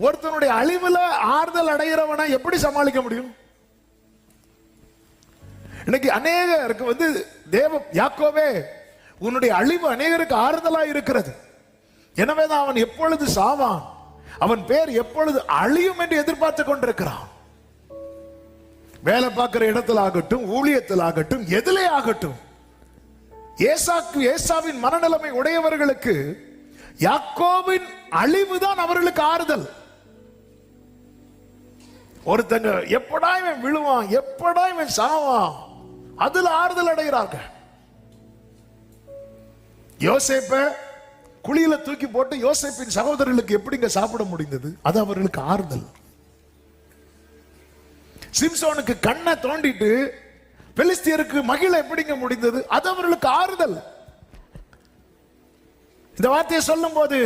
ஒருத்தனுடைய அழிவுல ஆறுதல் அடைகிறவனை எப்படி சமாளிக்க முடியும்? இன்னைக்கு அநேகருக்கு வந்து தேவ யாக்கோவே உன்னுடைய அழிவு அநேகருக்கு ஆறுதலா இருக்கிறது. எனவேதான் அவன் எப்பொழுது சாவான் அவன் பேர் எப்பொழுது அழியும் என்று எதிர்பார்த்து கொண்டிருக்கிறான். வேலை பார்க்கிற இடத்தில் ஆகட்டும் ஊழியத்தில் ஆகட்டும் எதிலே ஆகட்டும் ஏசாக்கு ஏசாவின் மனநிலைமை உடையவர்களுக்கு யாக்கோவின் அழிவுதான் அவர்களுக்கு ஆறுதல். ஒருத்தங்க எப்படா இவன் விழுவான் எப்படா இவன் சாவான்? அதுல ஆறுதல் அடைகிறாங்க யோசேப்ப குழியில தூக்கி போட்டு யோசேப்பின் சகோதரர்களுக்கு எப்படிங்க சாப்பிட முடிந்தது? அது அவர்களுக்கு ஆறுதல். சிம்சோனுக்கு கண்ணை தோண்டிட்டு பெலிஸ்தியருக்கு மகிழ எப்படிங்க முடிந்தது? அது அவர்களுக்கு ஆறுதல். இந்த வார்த்தையை சொல்லும் போது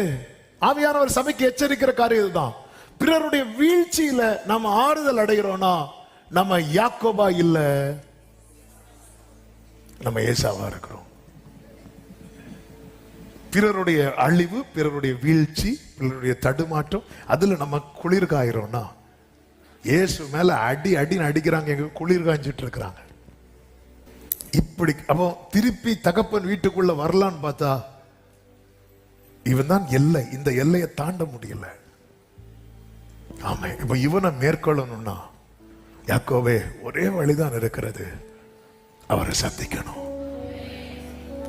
ஆவியானவர் சபைக்கு எச்சரிக்கிற காரியம் இதுதான். பிறருடைய வீழ்ச்சியில நம்ம ஆறுதல் அடைகிறோம்னா நம்ம யாக்கோபா இல்ல. நம்ம ஏசாவா இருக்கிறோம். பிறருடைய அழிவு பிறருடைய வீழ்ச்சி பிறருடைய தடுமாற்றம் அதுல நம்ம குளிர்காயிரோம்னா இயேசு மேல அடி அடின்னு அடிக்கிறாங்க எங்க குளிர் காய்ஞ்சிட்டு இருக்கிறாங்க. இப்படி அப்போ திருப்பி தகப்பன் வீட்டுக்குள்ள வரலான்னு பார்த்தா இவன் தான் எல்லை. இந்த எல்லையை தாண்ட முடியல. ஆமா. இப்ப இவனை மேற்கொள்ளணும்னா யாக்கோவே ஒரே வழிதான் இருக்கிறது. அவரை சந்திக்கணும்.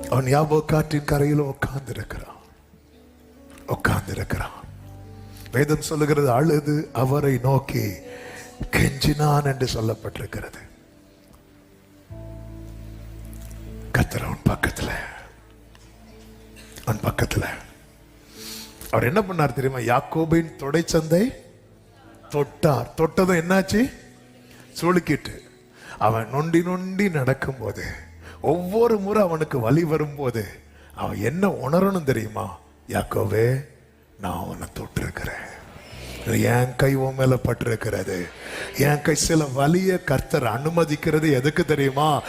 அவன் யாபோ காற்றின் கரையில் உட்கார்ந்து இருக்கிறான் உட்கார்ந்து இருக்கிறான் வேதம் சொல்லுகிறது அழுது அவரை நோக்கி கெஞ்சினான் என்று சொல்லப்பட்டிருக்கிறது. கத்தர் அவன் பக்கத்துல. அவன் பக்கத்துல. அவர் என்ன பண்ணார் தெரியுமா? யாக்கோபின் தொடைச்சந்தை தொட்டார். தொட்டதும் என்னாச்சு? சுளுக்கிட்டு. அவன் நொண்டி நொண்டி நடக்கும்போது ஒவ்வொரு முறை அவனுக்கு வழி வரும்போது அவன் என்ன உணரணும் தெரியுமா? யாக்கோவே என் கை உன் மேல பட்டிருக்கிறது. என் கை சில வலிய கர்த்தர் அனுமதிக்கிறது. எதுக்கு தெரியுமா?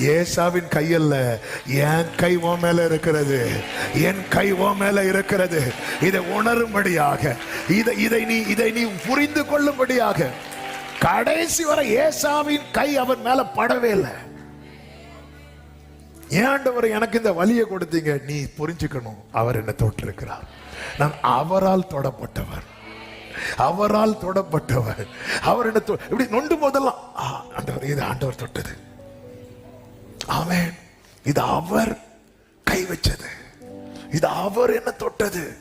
ஏசாவின் கையல்ல என் கை உன் மேல இருக்கிறது. என் கை உன் மேல இருக்கிறது. இதை உணரும்படியாக இதை இதை நீ இதை நீ புரிந்து கொள்ளும்படியாக கடைசி வரை ஏசாவின் கை அவன் மேல படவே இல்லை. ஏண்டவர் எனக்கு இந்த வலியை கொடுத்தீங்க. நீ புரிஞ்சுக்கணும். அவர் என்ன தொட்டிருக்கிறார். நான் அவரால் தொடப்பட்டவர். அவரால் தொடப்பட்டவர். அவர் என்ன இப்படி நொண்டு போதெல்லாம் ஆண்டவர் இது ஆண்டவர் தொட்டது. ஆமென். இது அவர் கை வச்சது. இது அவர் என்ன தொட்டது?